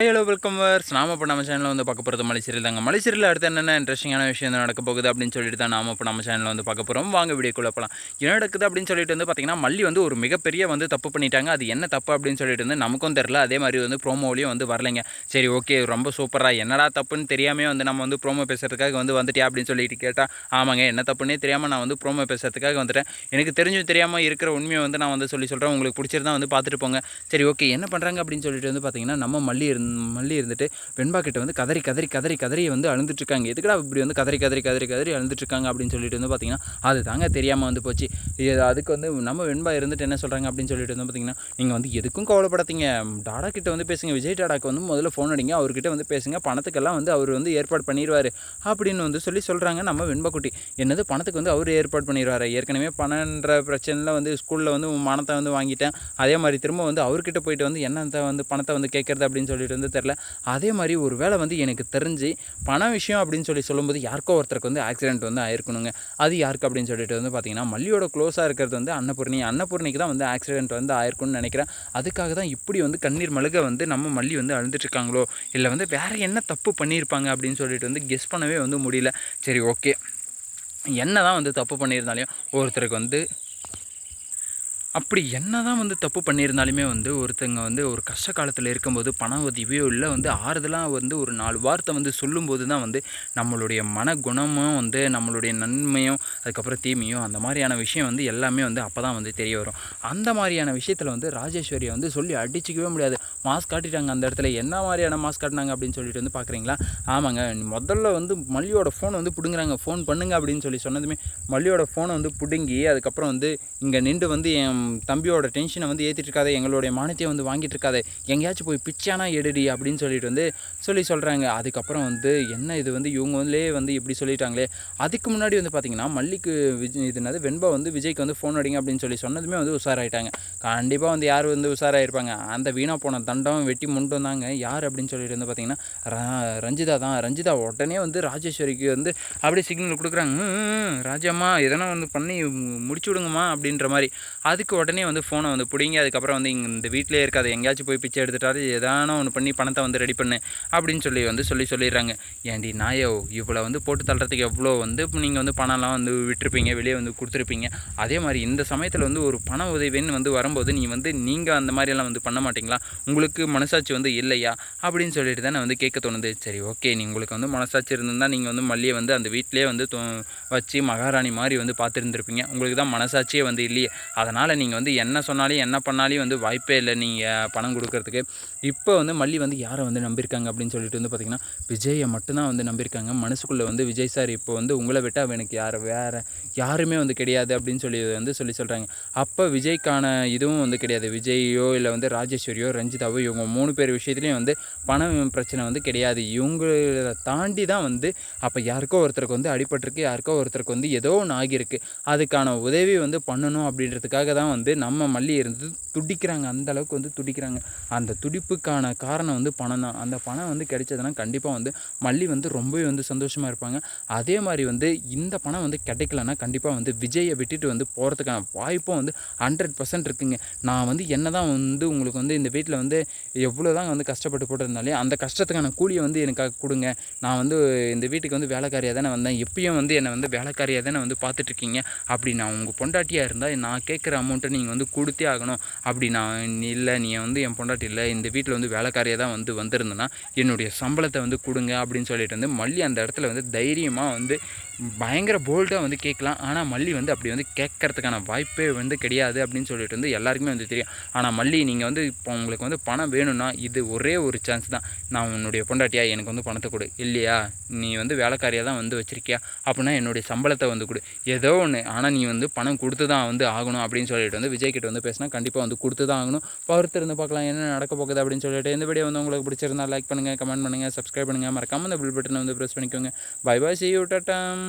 Hello welcome verse நாம இப்போ நம்ம சேனலில் வந்து பார்க்க போகிறது மலைசீரியல் தாங்க. மலைசீரியல் அடுத்து என்னென்ன இன்ட்ரெஸ்டிங்கான விஷயம் நடக்க போகுது அப்படின்னு சொல்லிட்டு தான் நாம இப்போ நம்ம சேனலில் வந்து பார்க்க போகிறோம் வாங்க வீடியோக்குள்ள போகலாம் என்ன நடக்குது அப்படின்னு சொல்லிட்டு வந்து பார்த்தீங்கன்னா மல்லி வந்து ஒரு மிகப்பெரிய வந்து தப்பு பண்ணிட்டாங்க. அது என்ன தப்பு அப்படின்னு சொல்லிட்டு வந்து நமக்கும் தெரில அதே மாதிரி வந்து ப்ரோமோலையும் வந்து வரலைங்க. சரி ஓகே ரொம்ப சூப்பராக என்னடா தப்புன்னு தெரியாமே வந்து நம்ம வந்து ப்ரோமோ பேசுறதுக்காக வந்து வந்துட்டியா அப்படின்னு சொல்லிட்டு கேட்டால் ஆமாங்க என்ன தப்புன்னே தெரியாமல் நான் வந்து ப்ரோமோ பேசுறதுக்காக வந்துட்டேன். எனக்கு தெரிஞ்சும் தெரியாமல் இருக்கிற உண்மையை வந்து நான் வந்து சொல்லி சொல்கிறேன் உங்களுக்கு பிடிச்சிருந்தா வந்து பார்த்துட்டு போங்க. சரி ஓகே என்ன பண்ணுறாங்க அப்படின்னு சொல்லிட்டு வந்து பார்த்தீங்கன்னா நம்ம மல்லி இருந்து மல்லி இருந்துட்டு வெண்பா கிட்ட வந்து கதறி கதறி கதறி கதறி வந்து அழுந்துட்டுருக்காங்க. எதுக்கடா எதுக்குடா இப்படி வந்து கதறி கதறி கதறி கதறி அழுந்துட்டுருக்காங்க அப்படின்னு சொல்லிட்டு வந்து பார்த்தீங்கன்னா அது தாங்க தெரியாமல் வந்து போச்சு. இது அதுக்கு வந்து நம்ம வெண்பா இருந்துட்டு என்ன சொல்கிறாங்க அப்படின்னு சொல்லிட்டு வந்து பார்த்தீங்கன்னா நீங்கள் வந்து எதுக்கும் கவலைப்படாதீங்க. டாடா கிட்ட வந்து பேசுங்க. விஜய் டாடாக்கு வந்து முதல்ல ஃபோன் அடிங்க. அவர்கிட்ட வந்து பேசுங்க. பணத்துக்கெல்லாம் வந்து அவர் வந்து ஏற்பாடு பண்ணிடுவார் அப்படின்னு வந்து சொல்லி சொல்கிறாங்க நம்ம வெண்பா குட்டி. என்னது பணத்துக்கு வந்து அவர் ஏற்பாடு பண்ணிடுவார் ஏற்கனவே பணன்ற பிரச்சனையில் வந்து ஸ்கூலில் வந்து பணத்தை வந்து வாங்கிட்டேன். அதே மாதிரி திரும்ப வந்து அவர்கிட்ட போயிட்டு வந்து என்னத்தை வந்து பணத்தை வந்து கேட்குறது அப்படின்னு சொல்லிட்டு வந்து தெரில அதே மாதிரி ஒரு வேளை வந்து எனக்கு தெரிஞ்சு பண விஷயம் அப்படின்னு சொல்லி சொல்லும்போது யாருக்கோ ஒருத்தருக்கு வந்து ஆக்சிடென்ட் வந்து ஆயிருக்கணுங்க. அது யாருக்கு அப்படின்னு சொல்லிட்டு வந்து பார்த்தீங்கன்னா மல்லியோட க்ளோஸாக இருக்கிறது வந்து அன்னபூர்ணி. அன்னபூர்ணிக்கு தான் வந்து ஆக்சிடென்ட் வந்து ஆயிருக்கும்னு நினைக்கிறேன். அதுக்காக தான் இப்படி வந்து கண்ணீர் மழுக வந்து நம்ம மல்லி வந்து அழுதுட்டுருக்காங்களோ இல்லை வந்து வேறு என்ன தப்பு பண்ணியிருப்பாங்க அப்படின்னு சொல்லிட்டு வந்து கெஸ் பண்ணவே வந்து முடியல. சரி ஓகே என்ன தான் வந்து தப்பு பண்ணியிருந்தாலையும் ஒருத்தருக்கு வந்து அப்படி என்ன தான் வந்து தப்பு பண்ணியிருந்தாலுமே வந்து ஒருத்தங்க வந்து ஒரு கஷ்ட காலத்தில் இருக்கும்போது பண உதவியோ இல்லை வந்து ஆறுதலாக வந்து ஒரு நாலு வார்த்தை வந்து சொல்லும்போது தான் வந்து நம்மளுடைய மன குணமும் வந்து நம்மளுடைய நன்மையும் அதுக்கப்புறம் தீமையும் அந்த மாதிரியான விஷயம் வந்து எல்லாமே வந்து அப்போ தான் வந்து தெரிய வரும். அந்த மாதிரியான விஷயத்தில் வந்து ராஜேஸ்வரியை வந்து சொல்லி அடிச்சிக்கவே முடியாது. மாஸ்க் காட்டிட்டாங்க அந்த இடத்துல. என்ன மாதிரியான மாஸ்க் காட்டினாங்க அப்படின்னு சொல்லிட்டு வந்து பார்க்குறீங்களா ஆமாங்க. முதல்ல வந்து மல்லியோட ஃபோனை வந்து பிடுங்குறாங்க. ஃபோன் பண்ணுங்க அப்படின்னு சொல்லி சொன்னதுமே மல்லியோட ஃபோனை வந்து பிடுங்கி அதுக்கப்புறம் வந்து இங்கே நின்று வந்து என் தம்பியோட டென்ஷனை வந்து ஏற்றிட்டு இருக்காதே எங்களுடைய மானத்தையும் வந்து வாங்கிட்டு இருக்காதே எங்கேயாச்சும் போய் பிச்சானா எடுடி அப்படின்னு சொல்லிட்டு வந்து சொல்லி சொல்கிறாங்க அதுக்கப்புறம் வந்து என்ன இது வந்து இவங்க வந்து இப்படி சொல்லிட்டாங்களே. அதுக்கு முன்னாடி வந்து பார்த்திங்கன்னா மல்லிக்கு விஜய் இது என்னது வெண்பா வந்து விஜய்க்கு வந்து ஃபோன் அடிங்க அப்படின்னு சொல்லி சொன்னதுமே வந்து உஷாராயிட்டாங்க. கண்டிப்பாக வந்து யார் வந்து உஷாராயிருப்பாங்க? அந்த வீணாக போன தண்டம் வெட்டி முண்டு வந்தாங்க யார் அப்படின்னு சொல்லிட்டு வந்து பார்த்திங்கன்னா ரஞ்சிதா தான். ரஞ்சிதா உடனே வந்து ராஜேஸ்வரிக்கு வந்து அப்படியே சிக்னல் கொடுக்குறாங்க. ராஜாம்மா எதனா வந்து பண்ணி முடிச்சு விடுங்கம்மா அப்படின்ற மாதிரி. அதுக்கு உடனே வந்து ஃபோனை வந்து பிடிங்கி அதுக்கப்புறம் வந்து இங்கே இந்த வீட்டிலே இருக்காது எங்கேயாச்சும் போய் பிச்சை எடுத்துட்டாரு எதான ஒன்று பண்ணி பணத்தை வந்து ரெடி பண்ணு அப்படின்னு சொல்லி வந்து சொல்லி சொல்லிடுறாங்க. ஏன்டி நாயோ இவ்வளோ வந்து போட்டு தள்ளுறதுக்கு எவ்வளோ வந்து நீங்கள் வந்து பணம்லாம் வந்து விட்டுருப்பீங்க வெளியே வந்து கொடுத்துருப்பீங்க. அதே மாதிரி இந்த சமயத்தில் வந்து ஒரு பண உதவின்னு வந்து வரும்போது நீ வந்து நீங்கள் அந்த மாதிரியெல்லாம் வந்து பண்ண மாட்டிங்களா? உங்களுக்கு மனசாட்சி வந்து இல்லையா? அப்படின்னு சொல்லிட்டு தான் வந்து கேட்க தோணுது. சரி ஓகே நீ உங்களுக்கு வந்து மனசாட்சி இருந்திருந்தால் நீங்கள் வந்து மல்லியை வந்து அந்த வீட்டிலே வந்து வச்சு மகாராணி மாதிரி வந்து பார்த்துருந்துருப்பீங்க. உங்களுக்கு தான் மனசாட்சியே வந்து இல்லையே. அதனால் நீங்கள் வந்து என்ன சொன்னாலும் என்ன பண்ணாலும் வந்து வாய்ப்பே இல்லை. நீங்கள் பணம் கொடுக்கறதுக்கு. இப்போ வந்து மல்லி வந்து யாரை வந்து நம்பியிருக்காங்க அப்படின்னு சொல்லிட்டு வந்து பார்த்திங்கன்னா விஜயை மட்டும்தான் வந்து நம்பியிருக்காங்க. மனசுக்குள்ளே வந்து விஜய் சார் இப்போ வந்து உங்களை விட்டால் எனக்கு யார் வேறு யாருமே வந்து கிடையாது அப்படின்னு சொல்லி வந்து சொல்லி சொல்கிறாங்க அப்போ விஜய்க்கான இதுவும் வந்து கிடையாது. விஜயோ இல்லை வந்து ராஜேஸ்வரியோ ரஞ்சிதாவோ இவங்க மூணு பேர் விஷயத்துலையும் வந்து பணம் பிரச்சனை வந்து கிடையாது. இவங்களை தாண்டி தான் வந்து அப்போ யாருக்கோ ஒருத்தருக்கு வந்து அடிபட்டிருக்கு யாருக்கோ ஒருத்தருக்கு வந்து ஏதோ ஒன்று ஆகியிருக்கு. அதுக்கான உதவி வந்து பண்ணணும் அப்படின்றதுக்காக தான் வந்து நம்ம மல்லி இருந்து துடிக்கிறாங்க. அந்த அளவுக்கு வந்து துடிக்கிறாங்க. அந்த துடிப்புக்கான காரணம் வந்து பணம் தான். அந்த பணம் வந்து கிடைச்சதுன்னா கண்டிப்பாக வந்து மல்லி வந்து ரொம்பவே வந்து சந்தோஷமாக இருப்பாங்க. அதே மாதிரி வந்து இந்த பணம் வந்து கிடைக்கலன்னா கண்டிப்பாக வந்து விஜயை விட்டுட்டு வந்து போகிறதுக்கான வாய்ப்பும் வந்து ஹண்ட்ரட் பர்சன்ட் இருக்குங்க. நான் வந்து என்ன தான் வந்து உங்களுக்கு வந்து இந்த வீட்டில் வந்து எவ்வளோ தான் வந்து கஷ்டப்பட்டு போட்டிருந்தாலே அந்த கஷ்டத்துக்கான கூலியை வந்து எனக்காக கொடுங்க. நான் வந்து இந்த வீட்டுக்கு வந்து வேலைக்காரியாக தானே வந்தேன். எப்பயும் வந்து என்னை வந்து வேலைக்காரியாக தானே வந்து பார்த்துட்ருக்கீங்க அப்படி நான் உங்கள் பொண்டாட்டியாக இருந்தால் நான் கேட்குற அமௌண்ட் அமௌண்ட்டை நீங்கள் வந்து கொடுத்தே ஆகணும். அப்படி நான் இல்லை நீ வந்து என் பொண்டாட்டி இல்லை இந்த வீட்டில் வந்து வேலைக்காரியாக தான் வந்து வந்திருந்தேன்னா என்னுடைய சம்பளத்தை வந்து கொடுங்க அப்படின்னு சொல்லிட்டு வந்து மல்லி அந்த இடத்துல வந்து தைரியமாக வந்து பயங்கர போல்டாக வந்து கேட்கலாம். ஆனால் மல்லி வந்து அப்படி வந்து கேட்கறதுக்கான வாய்ப்பே வந்து கிடையாது அப்படின்னு சொல்லிட்டு வந்து எல்லாருக்குமே வந்து தெரியும். ஆனால் மல்லி நீங்கள் வந்து இப்போ உங்களுக்கு வந்து பணம் வேணும்னா இது ஒரே ஒரு சான்ஸ் தான். நான் உன்னுடைய பொண்டாட்டியா எனக்கு வந்து பணத்தை கொடு. இல்லையா? நீ வந்து வேலைக்காரியாக தான் வந்து வச்சுருக்கியா? அப்படின்னா என்னுடைய சம்பளத்தை வந்து கொடு. ஏதோ ஒன்று ஆனால் நீ வந்து பணம் கொடுத்து தான் வந்து ஆகணும் அப்படின்னு சொல்லிட்டு வந்து விஜய் கிட்ட வந்து பேசினா கண்டிப்பாக வந்து கொடுத்து தான் ஆகணும். பொறுத்து இருந்து பார்க்கலாம் என்ன நடக்க போகுது அப்படின்னு சொல்லிட்டு இந்த வீடியோ வந்து உங்களுக்கு பிடிச்சிருந்தா லைக் பண்ணுங்கள் கமெண்ட் பண்ணுங்கள் சப்ஸ்கிரைப் பண்ணுங்கள் மறக்காமல் இந்த பில் பட்டனை வந்து ப்ரெஸ் பண்ணிக்கோங்க. Bye bye see you Tottenham